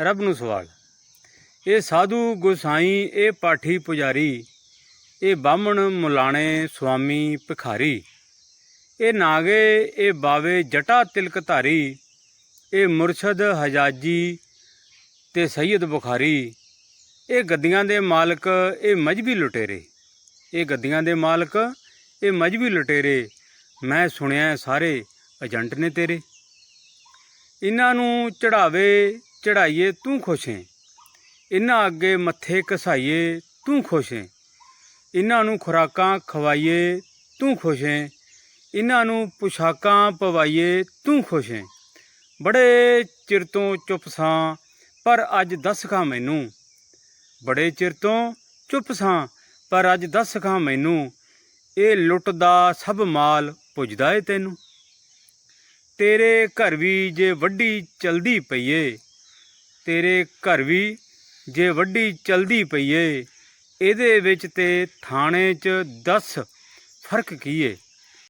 ਰੱਬ ਨੂੰ ਸਵਾਲ। ਇਹ ਸਾਧੂ ਗੋਸਾਈ, ਇਹ ਪਾਠੀ ਪੁਜਾਰੀ, ਇਹ ਬਾਹਮਣ ਮੁਲਾਣੇ ਸੁਆਮੀ ਭਿਖਾਰੀ, ਇਹ ਨਾਗੇ, ਇਹ ਬਾਵੇ ਜਟਾ ਤਿਲਕ ਧਾਰੀ, ਇਹ ਮੁਰਸ਼ਦ ਹਜਾਜੀ ਤੇ ਸੈਯਦ ਬੁਖਾਰੀ, ਇਹ ਗੱਦੀਆਂ ਦੇ ਮਾਲਕ, ਇਹ ਮਜਬੀ ਲੁਟੇਰੇ। ਇਹ ਗੱਦੀਆਂ ਦੇ ਮਾਲਕ, ਇਹ ਮਜਬੀ ਲੁਟੇਰੇ, ਮੈਂ ਸੁਣਿਆ ਸਾਰੇ ਏਜੰਟ ਨੇ ਤੇਰੇ। ਇਹਨਾਂ ਨੂੰ ਚੜਾਵੇ ਚੜਾਈਏ ਤੂੰ ਖੁਸ਼ ਹੈ। ਇਹਨਾਂ ਅੱਗੇ ਮੱਥੇ ਘਸਾਈਏ ਤੂੰ ਖੁਸ਼ ਹੈ। ਇਹਨਾਂ ਨੂੰ ਖੁਰਾਕਾਂ ਖਵਾਈਏ ਤੂੰ ਖੁਸ਼ ਹੈ। ਇਹਨਾਂ ਨੂੰ ਪੁਸ਼ਾਕਾਂ ਪਵਾਈਏ ਤੂੰ ਖੁਸ਼ ਹੈ। ਬੜੇ ਚਿਰ ਤੋਂ ਚੁੱਪ ਸਾਂ, ਪਰ ਅੱਜ ਦੱਸ ਖਾਂ ਮੈਨੂੰ। ਬੜੇ ਚਿਰ ਤੋਂ ਚੁੱਪ ਸਾਂ, ਪਰ ਅੱਜ ਦੱਸ ਖਾਂ ਮੈਨੂੰ। ਇਹ ਲੁੱਟਦਾ ਸਭ ਮਾਲ ਪੁੱਜਦਾ ਏ ਤੈਨੂੰ। ਤੇਰੇ ਘਰ ਵੀ ਜੇ ਵੱਡੀ ਚਲਦੀ ਪਈਏ ਤੇਰੇ ਘਰ ਵੀ ਜੇ ਵੱਡੀ ਚਲਦੀ ਪਈਏ, ਇਹਦੇ ਵਿੱਚ ਤੇ ਥਾਣੇ 'ਚ 10 ਫ਼ਰਕ ਕੀ ਏ?